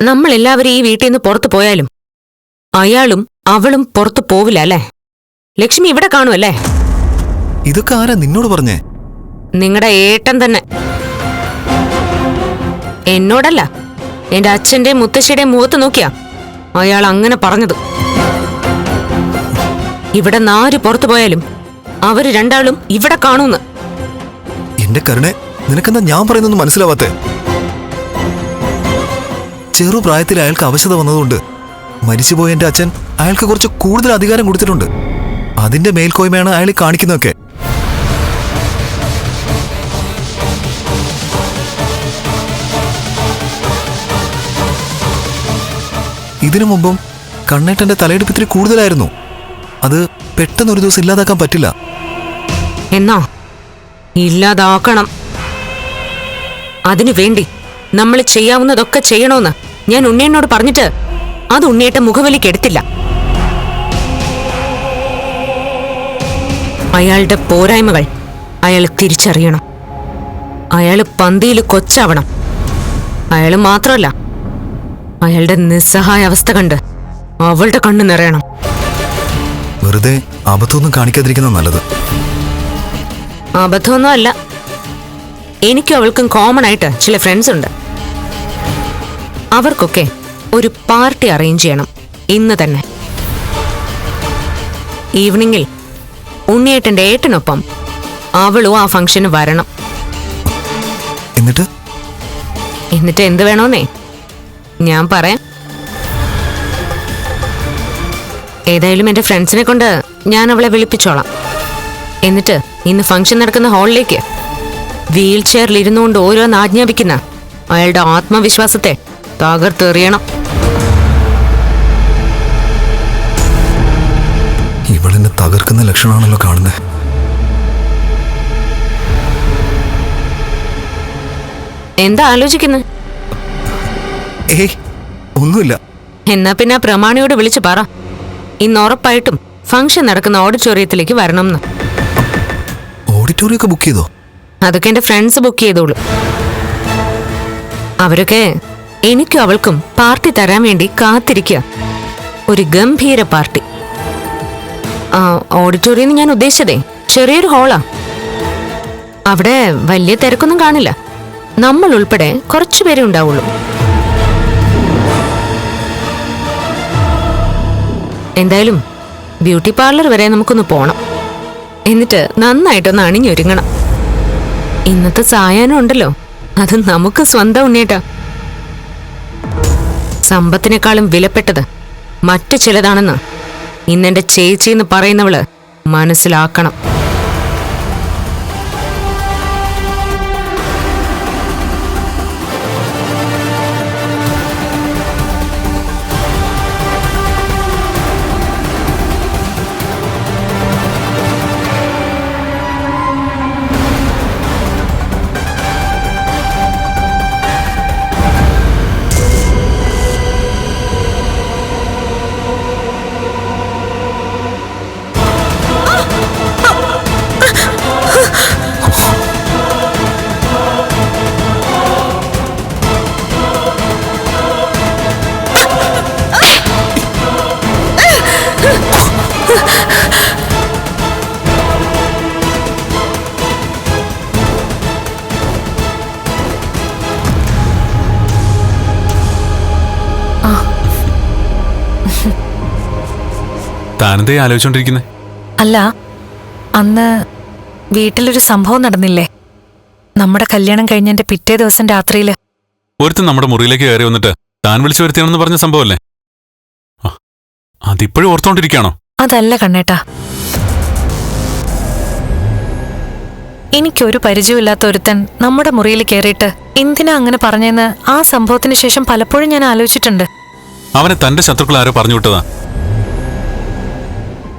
നമ്മൾ എല്ലാവരും ഈ വീട്ടിൽ നിന്ന് പുറത്തു പോയാലും അയാളും അവളും പുറത്തു പോവില്ല അല്ലേ? ലക്ഷ്മി ഇവിടെ കാണുമല്ലേ ഇതൊക്കെ ആരാ നിന്നോട് പറഞ്ഞേ? നിങ്ങളുടെ ഏട്ടൻ തന്നെ. എന്നോടല്ല എന്റെ അച്ഛന്റെ മുത്തശ്ശിയുടെ മുഖത്ത് നോക്കിയാ അയാൾ അങ്ങനെ പറഞ്ഞത്. ഇവിടെ നാല് പുറത്തു പോയാലും അവർ രണ്ടാളും ഇവിടെ കാണൂന്ന്. എന്റെ കരുണെ നിനക്കെന്താ ഞാൻ പറയുന്നൊന്നും മനസ്സിലാവാത്തെ? ചെറുപ്രായത്തിൽ അയാൾക്ക് അവശത വന്നതുകൊണ്ട് മരിച്ചുപോയ എന്റെ അച്ഛൻ അയാൾക്ക് കുറച്ച് കൂടുതൽ അധികാരം കൊടുത്തിട്ടുണ്ട്. അതിന്റെ മേൽക്കോയ്മയാണ് അയാൾ കാണിക്കുന്നതൊക്കെ. ഇതിനു മുമ്പും കണ്ണേട്ടന്റെ തലയെടുപ്പിത്തിരി കൂടുതലായിരുന്നു. അത് പെട്ടെന്ന് ഒരു ദിവസം ഇല്ലാതാക്കാൻ പറ്റില്ല. എന്നാ? ഇല്ലാതാക്കണം. അതിനു വേണ്ടി നമ്മൾ ചെയ്യാവുന്നതൊക്കെ ചെയ്യണോന്ന് ഞാൻ ഉണ്ണിയനോട് പറഞ്ഞിട്ട് അത് ഉണ്ണിയേട്ട മുഖവലിക്ക് എടുത്തില്ല. അയാളുടെ പോരായ്മകൾ അയാൾ തിരിച്ചറിയണം. അയാൾ പന്തിയിൽ കൊച്ചാവണം. അയാൾ മാത്രമല്ല അയാളുടെ നിസ്സഹായ അവസ്ഥ കണ്ട് അവളുടെ കണ്ണ് നിറയണം. വെറുതെ അബദ്ധമൊന്നും കാണിക്കാതിരിക്കുന്ന നല്ലത്. അബദ്ധമൊന്നും അല്ല എനിക്കും അവൾക്കും കോമൺ ആയിട്ട് ചില ഫ്രണ്ട്സ് ഉണ്ട്. അവർക്കൊക്കെ ഒരു പാർട്ടി അറേഞ്ച് ചെയ്യണം. ഇന്ന് തന്നെ. ഈവനിങ്ങിൽ ഉണ്ണിയേട്ടന്റെ ഏട്ടനൊപ്പം അവളും ആ ഫംഗ്ഷന് വരണം. എന്നിട്ട്? എന്നിട്ട് എന്ത് വേണോന്നേ? ഞാൻ പറയാം. ഏതായാലും എന്റെ ഫ്രണ്ട്സിനെ കൊണ്ട് ഞാൻ അവളെ വിളിപ്പിച്ചോളാം. എന്നിട്ട് ഇന്ന് ഫംഗ്ഷൻ നടക്കുന്ന ഹാളിലേക്ക് വീൽ ചെയറിൽ ഇരുന്നുകൊണ്ട് ഓരോന്ന് ആജ്ഞാപിക്കുന്ന അയാളുടെ ആത്മവിശ്വാസത്തെ തകർത്തെറിയണം. ഇവളെന്നെ തകർക്കുന്ന ലക്ഷണമാണല്ലോ കാണുന്നത് എന്താ ആലോചിക്കുന്നു? ഏയ് ഒന്നുമില്ല. എന്നാ പിന്നെ പ്രമാണിയോട് വിളിച്ചു പറ. ഇന്ന് ഉറപ്പായിട്ടും ഫംഗ്ഷൻ നടക്കുന്ന ഓഡിറ്റോറിയത്തിലേക്ക് വരണം എന്ന് ഓഡിറ്റോറിയം ഒക്കെ ബുക്ക് ചെയ്തോ? അതൊക്കെ എന്റെ ഫ്രണ്ട്സ് ബുക്ക് ചെയ്തോളൂ. അവരൊക്കെ എനിക്കും അവൾക്കും പാർട്ടി തരാൻ വേണ്ടി കാത്തിരിക്കുക ഒരു ഗംഭീര പാർട്ടി. ആ ഓഡിറ്റോറിയം ഞാൻ ഉദ്ദേശിച്ചതേ ചെറിയൊരു ഹോളാ അവിടെ വലിയ തിരക്കൊന്നും കാണില്ല. നമ്മൾ ഉൾപ്പെടെ കുറച്ചു പേരെ ഉണ്ടാവുള്ളൂ. എന്തായാലും ബ്യൂട്ടി പാർലർ വരെ നമുക്കൊന്ന് പോണം. എന്നിട്ട് നന്നായിട്ടൊന്ന് അണിഞ്ഞൊരുങ്ങണം. ഇന്നത്തെ സായാഹ്നം ഉണ്ടല്ലോ അത് നമുക്ക് സ്വന്തം ഉണ്ണിയേട്ടാ. സമ്പത്തിനേക്കാളും വിലപ്പെട്ടത് മറ്റു ചിലതാണെന്ന്. ഇന്നെന്റെ ചേച്ചി എന്ന് പറയുന്നവൾ മനസ്സിലാക്കണം. താനെന്തേ ആലോചിച്ചോണ്ടിരിക്കുന്നേ? അല്ല അന്ന് വീട്ടിലൊരു സംഭവം നടന്നില്ലേ? നമ്മുടെ കല്യാണം കഴിഞ്ഞെന്റെ പിറ്റേ ദിവസം രാത്രിയിൽ. ഒരുത്തൻ നമ്മുടെ മുറിയിലേക്ക് കയറി വന്നിട്ട് താൻ വിളിച്ചു വരുത്തിയാണെന്ന് പറഞ്ഞ സംഭവമല്ലേ? അതിപ്പോഴും ഓർത്തോണ്ടിരിക്കാണോ അതല്ല കണ്ണേട്ടാ. എനിക്കൊരു പരിചയമില്ലാത്ത ഒരുത്തൻ നമ്മുടെ മുറിയിൽ കയറിയിട്ട് എന്തിനാ അങ്ങനെ പറഞ്ഞെന്ന് ആ സംഭവത്തിന് ശേഷം പലപ്പോഴും ഞാൻ ആലോചിച്ചിട്ടുണ്ട്. അവനെ തന്റെ ശത്രുക്കൾ ആരോ പറഞ്ഞു വിട്ടതാ.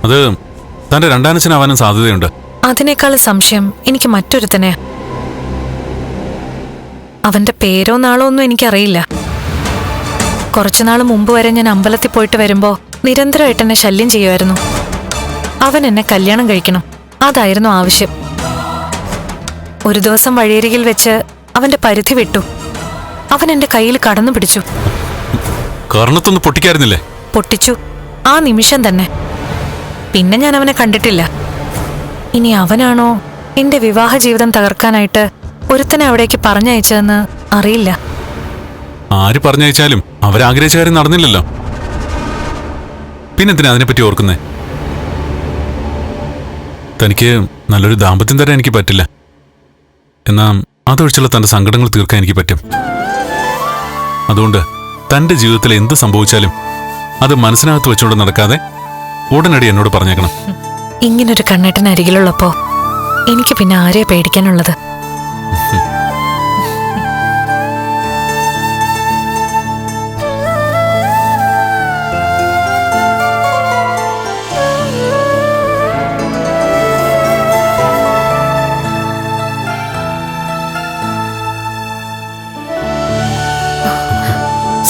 അത് തന്റെ രണ്ടാനച്ഛനാവാനും സാധ്യതയുണ്ട്. അതിനേക്കാൾ സംശയം എനിക്ക് മറ്റൊരുത്തനെ. അവന്റെ പേരോ നാളോ ഒന്നും എനിക്കറിയില്ല. കുറച്ചുനാൾ മുമ്പ് വരെ ഞാൻ അമ്പലത്തിൽ പോയിട്ട് വരുമ്പോ നിരന്തരമായിട്ട് എന്നെ ശല്യം ചെയ്യുമായിരുന്നു. അവൻ എന്നെ കല്യാണം കഴിക്കണം അതായിരുന്നു ആവശ്യം. ഒരു ദിവസം വഴിയരികിൽ വെച്ച് അവന്റെ പരിധി വിട്ടു. അവൻ എന്റെ കയ്യിൽ കടന്നു പിടിച്ചു. കർണത്തൊന്ന് പൊട്ടിക്കായിരുന്നില്ലേ? പൊട്ടിച്ചു. ആ നിമിഷം തന്നെ. പിന്നെ ഞാൻ അവനെ കണ്ടിട്ടില്ല. ഇനി അവനാണോ എന്റെ വിവാഹ ജീവിതം തകർക്കാനായിട്ട് ഒരുത്തനെ അവിടേക്ക് പറഞ്ഞയച്ചതെന്ന് അറിയില്ല. ആര് പറഞ്ഞയച്ചാലും അവരാഗ്രഹിച്ച കാര്യം നടന്നില്ലല്ലോ. പിന്നെന്തിനാ അതിനെപ്പറ്റി ഓർക്കുന്നേ? തനിക്ക് നല്ലൊരു ദാമ്പത്യം തരാൻ എനിക്ക് പറ്റില്ല. എന്നാ അതൊഴിച്ചുള്ള തന്റെ സങ്കടങ്ങൾ തീർക്കാൻ എനിക്ക് പറ്റും. അതുകൊണ്ട് തന്റെ ജീവിതത്തിൽ എന്ത് സംഭവിച്ചാലും അത് മനസ്സിനകത്ത് വെച്ചുകൊണ്ട് നടക്കാതെ ഉടനടി എന്നോട് പറഞ്ഞേക്കണം. ഇങ്ങനൊരു കണ്ണേട്ടൻ അരികിലുള്ളപ്പോ എനിക്ക് പിന്നെ ആരെ പേടിക്കാനുള്ളത്?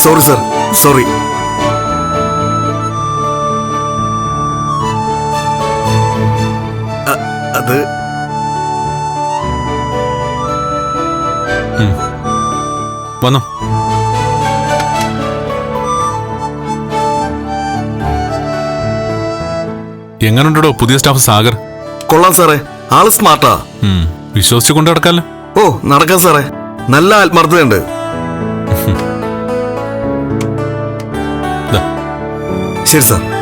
സോറി സർ സോറി വന്നോ എങ്ങനുണ്ടോ പുതിയ സ്റ്റാഫ് സാഗർ? കൊള്ളാം സാറേ. ആൾ സ്മാർട്ടാ. ഉം, വിശ്വസിച്ച് കൊണ്ട് നടക്കാല്ലോ ഓ നടക്കാം സാറേ. നല്ല ആത്മാർത്ഥതയുണ്ട്. ദാ, ശരി സാർ.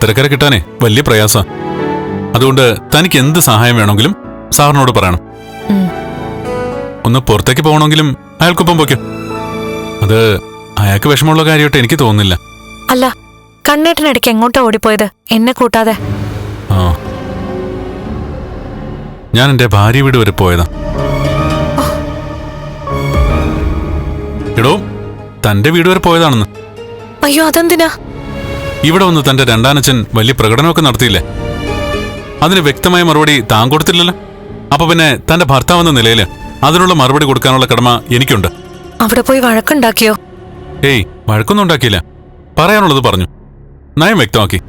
അത്തരക്കര കിട്ടാനേ വലിയ പ്രയാസ. അതുകൊണ്ട് തനിക്ക് എന്ത് സഹായം വേണമെങ്കിലും സാറിനോട് പറയണം. ഒന്ന് പുറത്തേക്ക് പോകണമെങ്കിലും അയാൾക്കൊപ്പം പോയ്ക്കോ. അത് അയാൾക്ക് വിഷമമുള്ള കാര്യമായിട്ട് എനിക്ക് തോന്നുന്നില്ല. അല്ല കണ്ണേട്ടനിടയ്ക്ക് എങ്ങോട്ടാ ഓടിപ്പോയത്? എന്നെ കൂട്ടാതെ. ആ. ഞാൻ എന്റെ ഭാര്യ വീട് വരെ പോയതാ. എടോ തന്റെ വീട് വരെ പോയതാണെന്ന്. അയ്യോ അതെന്തിനാ? ഇവിടെ വന്ന് തന്റെ രണ്ടാനച്ഛൻ വലിയ പ്രകടനമൊക്കെ നടത്തിയില്ലേ? അതിന് വ്യക്തമായ മറുപടി താൻ കൊടുത്തില്ലല്ലോ. അപ്പൊ പിന്നെ തന്റെ ഭർത്താവെന്ന നിലയിൽ അതിനുള്ള മറുപടി കൊടുക്കാനുള്ള കടമ എനിക്കുണ്ട്. അവിടെ പോയി വഴക്കുണ്ടാക്കിയോ? ഏയ് വഴക്കൊന്നും ഉണ്ടാക്കിയില്ല. പറയാനുള്ളത് പറഞ്ഞു. നയം വ്യക്തമാക്കി.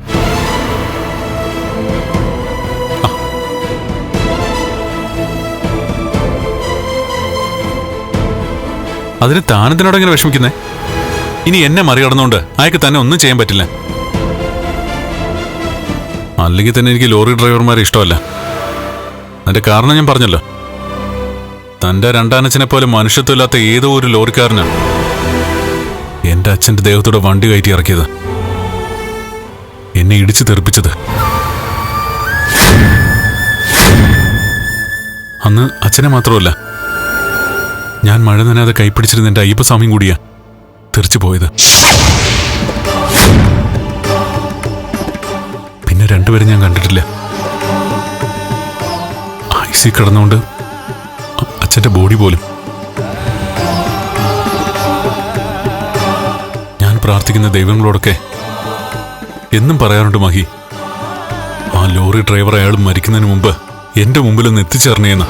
അതിന് താനത്തിനോട് എങ്ങനെ വിഷമിക്കുന്നേ? ഇനി എന്നെ മറികടന്നുകൊണ്ട് അയാൾക്ക് തന്നെ ഒന്നും ചെയ്യാൻ പറ്റില്ല. അല്ലെങ്കിൽ തന്നെ എനിക്ക് ലോറി ഡ്രൈവർമാരെ ഇഷ്ടമല്ല. അതിന്റെ കാരണം ഞാൻ പറഞ്ഞല്ലോ. തന്റെ രണ്ടാനച്ഛനെ പോലെ മനുഷ്യത്വമില്ലാത്ത ഏതോ ഒരു ലോറിക്കാരനാണ് എന്റെ അച്ഛന്റെ ദേഹത്തോടെ വണ്ടി കയറ്റി ഇറക്കിയത്. എന്നെ ഇടിച്ചു തെറിപ്പിച്ചത്. അന്ന് അച്ഛനെ മാത്രമല്ല ഞാൻ മഴ നനാതെ കൈപ്പിടിച്ചിരുന്ന എന്റെ അയ്യപ്പസ്വാമിയും കൂടിയാ തെറിച്ചു പോയത്. രണ്ടുപേരും ഞാൻ കണ്ടിട്ടില്ല. ഐസി കിടന്നുകൊണ്ട് അച്ഛന്റെ ബോഡി പോലും. ഞാൻ പ്രാർത്ഥിക്കുന്ന ദൈവങ്ങളോടൊക്കെ എന്നും പറയാറുണ്ട് മഹി. ആ ലോറി ഡ്രൈവർ അയാൾ മരിക്കുന്നതിന് മുമ്പ് എന്റെ മുമ്പിലൊന്ന് എത്തിച്ചേർന്നേന്ന്.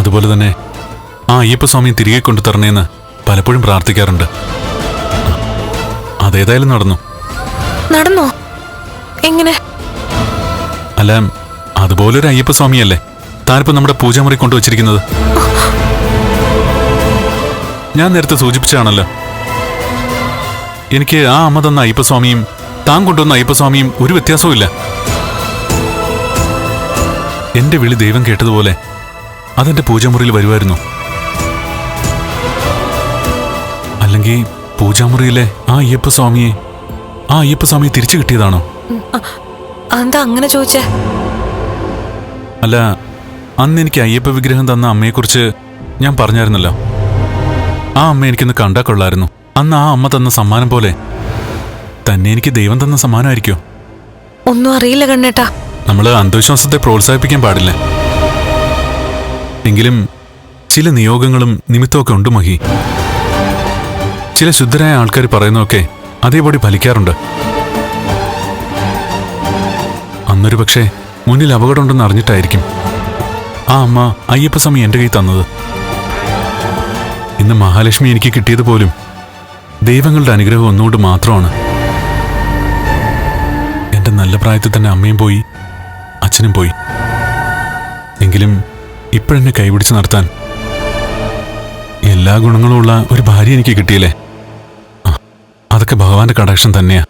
അതുപോലെ തന്നെ ആ അയ്യപ്പസ്വാമിയെ തിരികെ കൊണ്ടു തരണേന്ന് പലപ്പോഴും പ്രാർത്ഥിക്കാറുണ്ട്. അതേതായാലും നടന്നു. നടന്നോ? എങ്ങനെ? അല്ല അതുപോലൊരു അയ്യപ്പസ്വാമിയല്ലേ? താനിപ്പോ നമ്മുടെ പൂജാമുറി കൊണ്ടുവച്ചിരിക്കുന്നത്. ഞാൻ നേരത്തെ സൂചിപ്പിച്ചാണല്ലോ എനിക്ക് ആ അമ്മ തന്ന അയ്യപ്പസ്വാമിയും താൻ കൊണ്ടുവന്ന അയ്യപ്പസ്വാമിയും ഒരു വ്യത്യാസവും ഇല്ല എന്റെ വിളി ദൈവം കേട്ടതുപോലെ അതെന്റെ പൂജാമുറിയിൽ വരുമായിരുന്നു. അല്ലെങ്കിൽ പൂജാമുറിയിലെ ആ അയ്യപ്പസ്വാമിയെ ആ അയ്യപ്പസ്വാമിയെ തിരിച്ചു കിട്ടിയതാണോ? എന്താ അങ്ങനെ ചോദിച്ചേ? അല്ല അന്ന് എനിക്ക് അയ്യപ്പ വിഗ്രഹം തന്ന അമ്മയെക്കുറിച്ച് ഞാൻ പറഞ്ഞായിരുന്നല്ലോ. ആ അമ്മ എനിക്കൊന്ന് കണ്ടാ കൊള്ളായിരുന്നു. അന്ന് ആ അമ്മ തന്ന സമ്മാനം പോലെ. തന്നെ എനിക്ക് ദൈവം തന്ന സമ്മാനമായിരിക്കോ? ഒന്നും അറിയില്ല കണ്ണേട്ടാ. നമ്മൾ അന്ധവിശ്വാസത്തെ പ്രോത്സാഹിപ്പിക്കാൻ പാടില്ല? എങ്കിലും ചില നിയോഗങ്ങളും നിമിത്തമൊക്കെ ഉണ്ട് മഹി. ചില ശുദ്ധരായ ആൾക്കാർ പറയുന്നതൊക്കെ അതേപടി ഫലിക്കാറുണ്ട്. അന്നൊരു പക്ഷേ മുന്നിൽ അപകടമുണ്ടെന്ന് അറിഞ്ഞിട്ടായിരിക്കും. ആ അമ്മ അയ്യപ്പസ്വാമി എന്റെ കൈ തന്നത്. ഇന്ന് മഹാലക്ഷ്മി എനിക്ക് കിട്ടിയത് പോലും ദൈവങ്ങളുടെ അനുഗ്രഹം ഒന്നുകൊണ്ട് മാത്രമാണ്. എന്റെ നല്ല പ്രായത്തിൽ തന്നെ അമ്മയും പോയി അച്ഛനും പോയി. എങ്കിലും ഇപ്പോഴെന്നെ കൈപിടിച്ച് നടത്താൻ എല്ലാ ഗുണങ്ങളുമുള്ള ഒരു ഭാര്യ എനിക്ക് കിട്ടിയില്ലേ? അതൊക്കെ ഭഗവാന്റെ കടക്ഷൻ തന്നെയാ.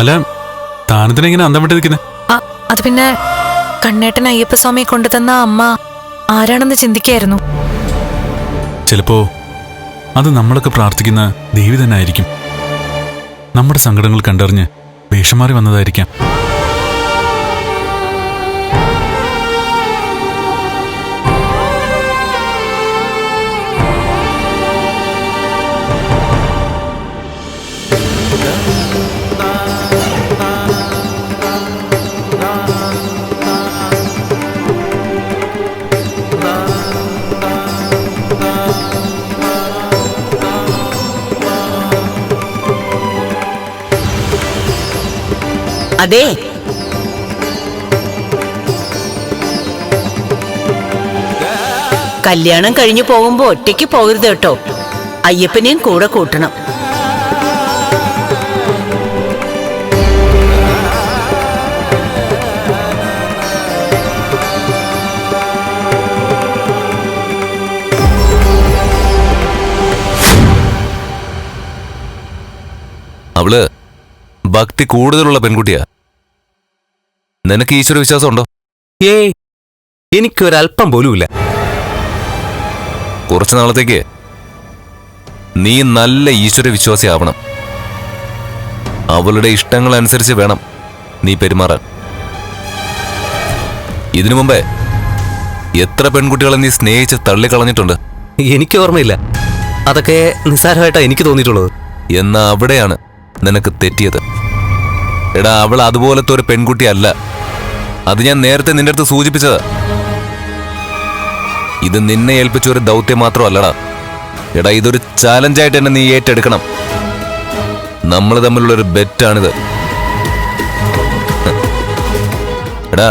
അല്ല താനത്തിനെങ്ങനെ അന്തം വിട്ട് നിൽക്കുന്നത് അത് പിന്നെ കണ്ണേട്ടൻ അയ്യപ്പസ്വാമിയെ കൊണ്ടുതന്ന അമ്മ ആരാണെന്ന് ചിന്തിക്കായിരുന്നു. ചിലപ്പോ അത് നമ്മളൊക്കെ പ്രാർത്ഥിക്കുന്ന ദേവി തന്നെ ആയിരിക്കും. നമ്മുടെ സങ്കടങ്ങൾ കണ്ടറിഞ്ഞ് വേഷം മാറി വന്നതായിരിക്കാം. അതെ. കല്യാണം കഴിഞ്ഞു പോകുമ്പോ ഒറ്റയ്ക്ക് പോകരുത് കേട്ടോ. അയ്യപ്പനെയും കൂടെ കൂട്ടണം. അവൾ ഭക്തി കൂടുതലുള്ള പെൺകുട്ടിയാ. നിനക്ക് ഈശ്വര വിശ്വാസം ഉണ്ടോ ഏയ് എനിക്കൊരല്പം പോലുമില്ല. കുറച്ചു നാളത്തേക്ക് നീ നല്ല ഈശ്വര വിശ്വാസി ആവണം. അവളുടെ ഇഷ്ടങ്ങൾ അനുസരിച്ച് വേണം നീ പെരുമാറാൻ. ഇതിനു മുമ്പേ എത്ര പെൺകുട്ടികളെ നീ സ്നേഹിച്ച് തള്ളിക്കളഞ്ഞിട്ടുണ്ട്? എനിക്ക് ഓർമ്മയില്ല. അതൊക്കെ നിസ്സാരമായിട്ടാ എനിക്ക് തോന്നിയിട്ടുള്ളത്. എന്നാ അവിടെയാണ് നിനക്ക് തെറ്റിയത്. എടാ അവൾ അതുപോലത്തെ ഒരു പെൺകുട്ടിയല്ല. അത് ഞാൻ നേരത്തെ നിന്റെ അടുത്ത് സൂചിപ്പിച്ചത്. ഇത് നിന്നെ ഏൽപ്പിച്ച ഒരു ദൗത്യം മാത്രമല്ലടാ. എടാ ഇതൊരു ചാലഞ്ചായിട്ട് തന്നെ നീ ഏറ്റെടുക്കണം. നമ്മൾ തമ്മിലുള്ള ഒരു ബെറ്റാണിത്. എടാ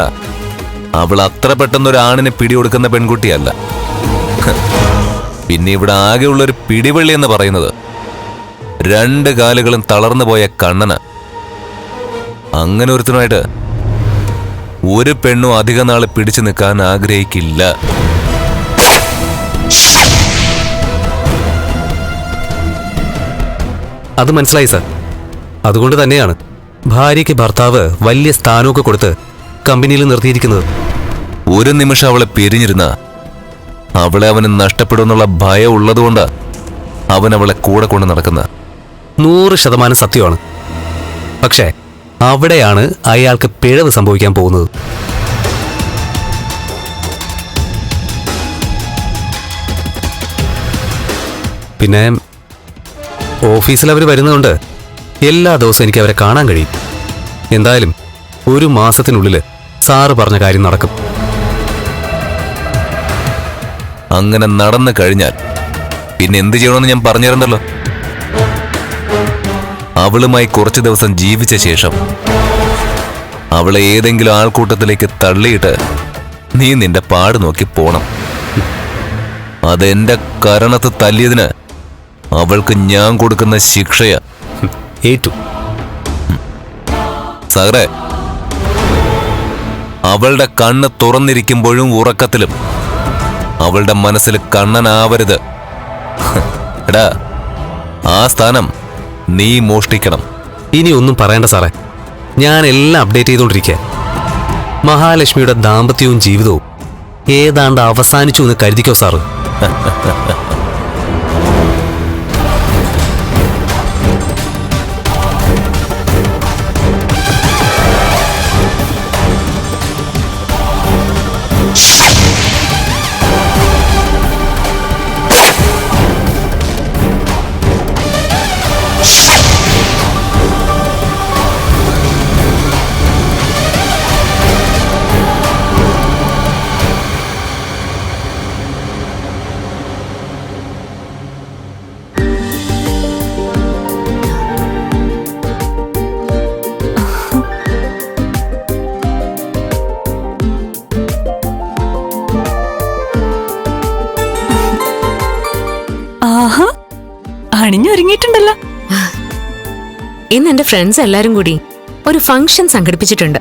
അവൾ അത്ര പെട്ടെന്ന് ഒരു ആണിനെ പിടികൊടുക്കുന്ന പെൺകുട്ടിയല്ല. പിന്നെ ഇവിടെ ആകെയുള്ള ഒരു പിടിവള്ളി എന്ന് പറയുന്നത്. രണ്ട് കാലുകളും തളർന്നു പോയ കണ്ണന. അങ്ങനെ ഒരുത്തനുമായിട്ട് ഒരു പെണ്ണും അധിക നാളെ പിടിച്ചു നിൽക്കാൻ ആഗ്രഹിക്കില്ല. അത് മനസ്സിലായി സാർ. അതുകൊണ്ട് തന്നെയാണ് ഭാര്യയ്ക്ക് ഭർത്താവ് വലിയ സ്ഥാനമൊക്കെ കൊടുത്ത് കമ്പനിയിൽ നിർത്തിയിരിക്കുന്നത്. ഒരു നിമിഷം അവളെ പിരിഞ്ഞിരുന്ന അവളെ അവന് നഷ്ടപ്പെടുമെന്നുള്ള ഭയം ഉള്ളതുകൊണ്ട് അവൻ അവളെ കൂടെ കൊണ്ട് നടക്കുന്ന. നൂറ് ശതമാനം സത്യമാണ്. പക്ഷേ അവിടെയാണ് അയാൾക്ക് പിഴവ് സംഭവിക്കാൻ പോകുന്നത്. പിന്നെ ഓഫീസിൽ അവർ വരുന്നതുകൊണ്ട് എല്ലാ ദിവസവും എനിക്ക് അവരെ കാണാൻ കഴിയും. എന്തായാലും ഒരു മാസത്തിനുള്ളിൽ സാറ് പറഞ്ഞ കാര്യം നടക്കും. അങ്ങനെ നടന്നു കഴിഞ്ഞാൽ പിന്നെ എന്ത് ചെയ്യണമെന്ന് ഞാൻ പറഞ്ഞിരുന്നല്ലോ അവളുമായി കുറച്ചു ദിവസം ജീവിച്ച ശേഷം അവളെ ഏതെങ്കിലും ആൾക്കൂട്ടത്തിലേക്ക് തള്ളിയിട്ട് നീ നിന്റെ പാട് നോക്കി പോണം. അതെന്റെ കരണത്ത് തല്ലിയതിന് അവൾക്ക് ഞാൻ കൊടുക്കുന്ന ശിക്ഷയ. ഏറ്റു. സാറേ അവളുടെ കണ്ണ് തുറന്നിരിക്കുമ്പോഴും ഉറക്കത്തിലും അവളുടെ മനസ്സിൽ കണ്ണനാവരുത്. എടാ ആ സ്ഥാനം നീ മോഷ്ടിക്കണം. ഇനി ഒന്നും പറയണ്ട സാറേ. ഞാൻ എല്ലാം അപ്ഡേറ്റ് ചെയ്തുകൊണ്ടിരിക്കുക മഹാലക്ഷ്മിയുടെ ദാമ്പത്യവും ജീവിതവും ഏതാണ്ട് അവസാനിച്ചു എന്ന് കരുതിക്കോ സാറ്? അണിഞ്ഞൊരുങ്ങിയിട്ടുണ്ടല്ലോ ഇന്ന് എന്റെ ഫ്രണ്ട്സ് എല്ലാരും കൂടി ഒരു ഫംഗ്ഷൻ സംഘടിപ്പിച്ചിട്ടുണ്ട്.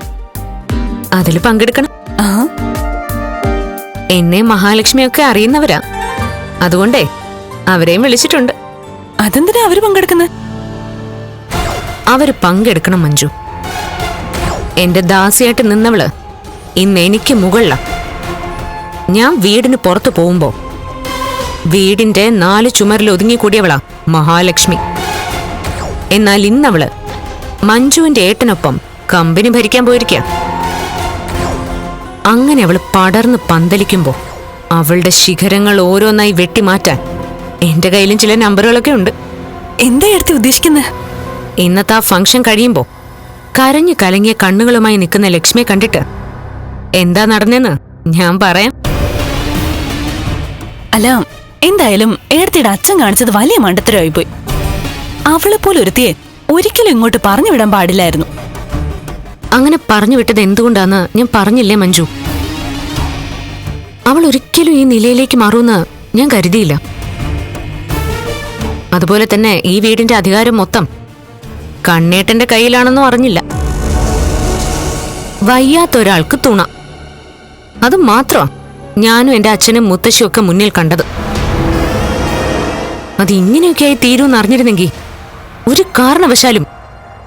അതിൽ പങ്കെടുക്കണം. ആ? എന്നെ മഹാലക്ഷ്മിയൊക്കെ അറിയുന്നവരാ. അതുകൊണ്ടേ അവരെയും വിളിച്ചിട്ടുണ്ട്. അതെന്തിനാ അവർ പങ്കെടുക്കുന്നത് അവർ പങ്കെടുക്കണം മഞ്ജു. എന്റെ ദാസിയായിട്ട് നിന്നവൾ ഇന്ന് എനിക്ക് മുകളിലാ. ഞാൻ വീടിന് പുറത്തു പോകുമ്പോ വീടിന്റെ നാല് ചുമരിൽ ഒതുങ്ങിക്കൂടിയവളാ മഹാലക്ഷ്മി. എന്നാൽ ഇന്നവൾ മഞ്ജുവിന്റെ ഏട്ടനൊപ്പം കമ്പനി ഭരിക്കാൻ പോയിരിക്ക. അങ്ങനെ അവൾ പടർന്ന് പന്തലിക്കുമ്പോൾ അവളുടെ ശിഖരങ്ങൾ ഓരോന്നായി വെട്ടിമാറ്റാൻ എന്റെ കയ്യിലും ചില നമ്പറുകളൊക്കെ ഉണ്ട്. എന്താ എടുത്ത് ഉദ്ദേശിക്കുന്നത് ഇന്നത്തെ ആ ഫംഗ്ഷൻ കഴിയുമ്പോൾ കരഞ്ഞു കലങ്ങിയ കണ്ണുകളുമായി നിൽക്കുന്ന ലക്ഷ്മിയെ കണ്ടിട്ട് എന്താ നടന്നെന്ന് ഞാൻ പറയാം. അല്ല എന്തായാലും ഏടത്തിയുടെ അച്ഛൻ കാണിച്ചത് വലിയ മണ്ടത്തരമായി പോയി അവളെ പോലെ ഒരുത്തിയെ ഒരിക്കലും ഇങ്ങോട്ട് പറഞ്ഞു വിടാൻ പാടില്ലായിരുന്നു. അങ്ങനെ പറഞ്ഞു വിട്ടത് എന്തുകൊണ്ടാന്ന് ഞാൻ പറഞ്ഞില്ലേ മഞ്ജു? അവൾ ഒരിക്കലും ഈ നിലയിലേക്ക് മാറുമെന്ന് ഞാൻ കരുതിയില്ല. അതുപോലെ തന്നെ ഈ വീടിന്റെ അധികാരം മൊത്തം കണ്ണേട്ടന്റെ കയ്യിലാണെന്നും അറിഞ്ഞില്ല. വയ്യാത്തൊരാൾക്ക് തുണ. അത് മാത്രം ഞാനും എന്റെ അച്ഛനും മുത്തശ്ശിയൊക്കെ മുന്നിൽ കണ്ടത്. അത് ഇങ്ങനെയൊക്കെയായി തീരുമെന്ന് അറിഞ്ഞിരുന്നെങ്കിൽ ഒരു കാരണവശാലും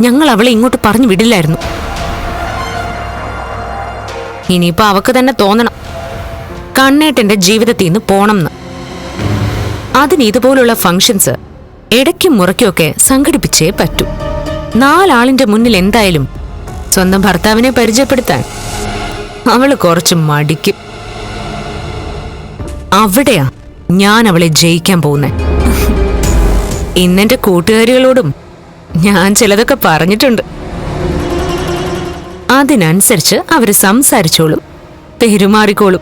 ഞങ്ങൾ അവളെ ഇങ്ങോട്ട് പറഞ്ഞു വിടില്ലായിരുന്നു. ഇനിയിപ്പോ അവക്ക് തന്നെ തോന്നണം. കണ്ണേട്ടന്റെ ജീവിതത്തിൽ നിന്ന് പോണമെന്ന് അതിന് ഇതുപോലുള്ള ഫംഗ്ഷൻസ് ഇടയ്ക്കും മുറയ്ക്കുമൊക്കെ സംഘടിപ്പിച്ചേ പറ്റൂ. നാലാളിന്റെ മുന്നിൽ എന്തായാലും സ്വന്തം ഭർത്താവിനെ പരിചയപ്പെടുത്താൻ അവൾ കുറച്ച് മടിക്കും. അവിടെയാ ഞാൻ അവളെ ജയിക്കാൻ പോകുന്നെ. ഇന്നെന്റെ കൂട്ടുകാരികളോടും ഞാൻ ചിലതൊക്കെ പറഞ്ഞിട്ടുണ്ട്. അതിനനുസരിച്ച് അവർ സംസാരിച്ചോളും പെരുമാറിക്കോളും.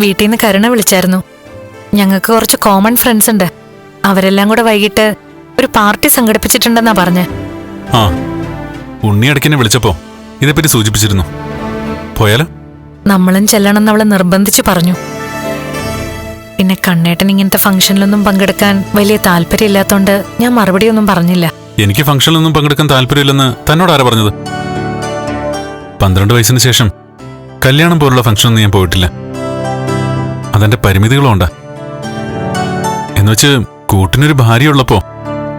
വീട്ടിൽ നിന്ന് കരുണ വിളിച്ചായിരുന്നു. ഞങ്ങൾക്ക് കുറച്ച് കോമൺ ഫ്രണ്ട്സ് ഉണ്ട്. അവരെല്ലാം കൂടെ വൈകിട്ട് ഒരു പാർട്ടി സംഘടിപ്പിച്ചിട്ടുണ്ടെന്നാ പറഞ്ഞ്. ആ ഉണ്ണിയടക്കിനെ വിളിച്ചപ്പോ ഇതേപ്പറ്റി സൂചിപ്പിച്ചിരുന്നു. പോയാലോ? നമ്മളും ചെല്ലണമെന്ന് അവളെ നിർബന്ധിച്ചു പറഞ്ഞു. പിന്നെ കണ്ണേട്ടൻ ഇങ്ങനത്തെ ഫംഗ്ഷനിലൊന്നും പങ്കെടുക്കാൻ വലിയ താല്പര്യമില്ലാത്തോണ്ട് ഞാൻ മറുപടി ഒന്നും പറഞ്ഞില്ല. എനിക്ക് ഫംഗ്ഷനിലൊന്നും പങ്കെടുക്കാൻ താല്പര്യമില്ലെന്ന് തന്നോട് ആരാ പറഞ്ഞത്? പന്ത്രണ്ട് വയസ്സിന് ശേഷം കല്യാണം പോലുള്ള ഫംഗ്ഷനൊന്നും ഞാൻ പോയിട്ടില്ല. അതെന്റെ പരിമിതികളുണ്ട്. എന്നുവെച്ച് കൂട്ടിനൊരു ഭാര്യയുള്ളപ്പോ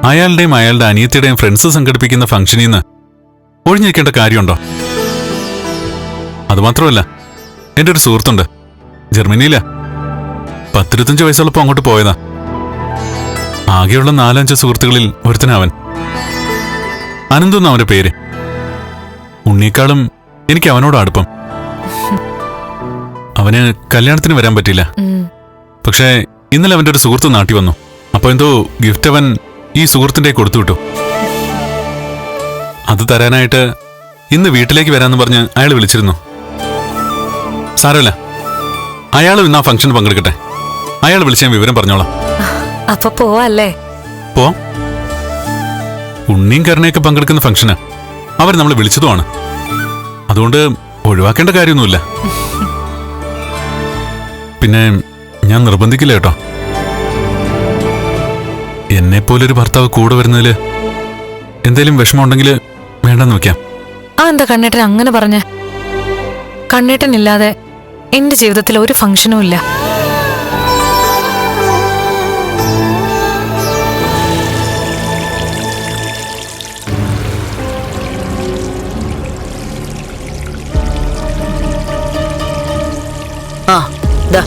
അയാളുടെയും അയാളുടെ അനിയത്തിയുടെയും ഫ്രണ്ട്സ് സംഘടിപ്പിക്കുന്ന ഫംഗ്ഷനിൽ നിന്ന് ഒഴിഞ്ഞിരിക്കേണ്ട കാര്യമുണ്ടോ? അതുമാത്രമല്ല എന്റെ ഒരു സുഹൃത്തുണ്ട് ജർമ്മനിയിലാ. പത്തിരുപത്തഞ്ച് വയസ്സുള്ളപ്പോ അങ്ങോട്ട് പോയതാ. ആകെയുള്ള നാലഞ്ച് സുഹൃത്തുക്കളിൽ ഒരുത്തനവൻ. അനന്തെന്ന് അവന്റെ പേര്. ഉണ്ണിയേക്കാളും എനിക്ക് അവനോട് അടുപ്പം. അവന് കല്യാണത്തിന് വരാൻ പറ്റില്ല. പക്ഷേ ഇന്നലെ അവന്റെ ഒരു സുഹൃത്ത് നാട്ടി വന്നു. അപ്പൊ എന്തോ ഗിഫ്റ്റ് അവൻ ഈ സുഹൃത്തിന്റെ കൊടുത്തു വിട്ടു. അത് തരാനായിട്ട് ഇന്ന് വീട്ടിലേക്ക് വരാന്ന് പറഞ്ഞ് അയാൾ വിളിച്ചിരുന്നു. സാരമില്ല. അയാളും ഇന്ന് ആ ഫംഗ്ഷൻ പങ്കെടുക്കട്ടെ. അയാൾ വിളിച്ച് ഞാൻ വിവരം പറഞ്ഞോളാം. അപ്പൊ പോവല്ലേ? പോ. ഉണ്ണിയും കരുണയൊക്കെ പങ്കെടുക്കുന്ന ഫംഗ്ഷന്. അവർ നമ്മൾ വിളിച്ചതുമാണ്. അതുകൊണ്ട് ഒഴിവാക്കേണ്ട കാര്യമൊന്നുമില്ല. പിന്നെ ഞാൻ നിർബന്ധിക്കില്ല കേട്ടോ. എന്നെ പോലൊരു ഭർത്താവ് കൂടെ വരുന്നതിൽ എന്തേലും വിഷമമുണ്ടെങ്കിൽ വേണ്ടെന്ന് വെക്കാം. ആ എന്താ കണ്ണേട്ടൻ അങ്ങനെ പറഞ്ഞ? കണ്ണേട്ടൻ ഇല്ലാതെ എന്റെ ജീവിതത്തിൽ ഒരു ഫംഗ്ഷനും ഇല്ല. ആ ദാ.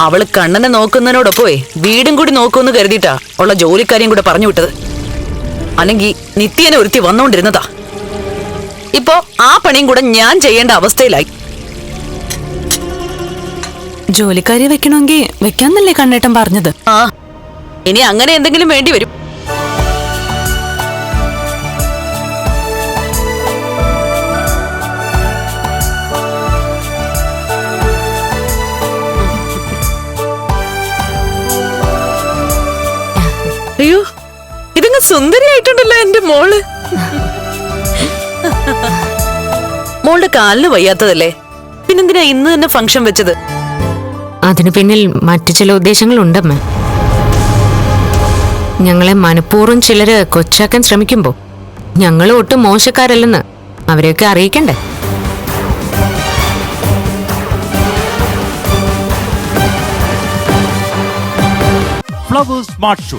അവൾ കണ്ണനെ നോക്കുന്നതിനോടൊപ്പമേ വീടും കൂടി നോക്കുമെന്ന് കരുതിയിട്ടാ ഉള്ള ജോലിക്കാരെയും കൂടെ പറഞ്ഞു വിട്ടത്. അല്ലെങ്കിൽ നിത്യനെ ഒരുത്തി വന്നുകൊണ്ടിരുന്നതാ ഇപ്പോ ആ പണിയും കൂടെ ഞാൻ ചെയ്യേണ്ട അവസ്ഥയിലായി. ജോലിക്കാരി വെക്കണമെങ്കിൽ വെക്കാന്നല്ലേ കണ്ണേട്ടൻ പറഞ്ഞത്? ആ ഇനി അങ്ങനെ എന്തെങ്കിലും വേണ്ടി വരും. സുന്ദരിയായിട്ടുണ്ടല്ലോ എന്റെ മോൾ. മോളുടെ കാലിന് വയ്യാത്തതല്ലേ? പിന്നെന്തിനാ ഇന്ന് തന്നെ ഫംഗ്ഷൻ വെച്ചത്? അതിനു പിന്നിൽ മറ്റു ചില ഉദ്ദേശങ്ങളുണ്ടമ്മ. ഞങ്ങളെ മനഃപൂർവം ചിലര് കൊച്ചാക്കാൻ ശ്രമിക്കുമ്പോ ഞങ്ങൾ ഒട്ടും മോശക്കാരല്ലെന്ന് അവരെയൊക്കെ അറിയിക്കണ്ടേ? Flowers smart show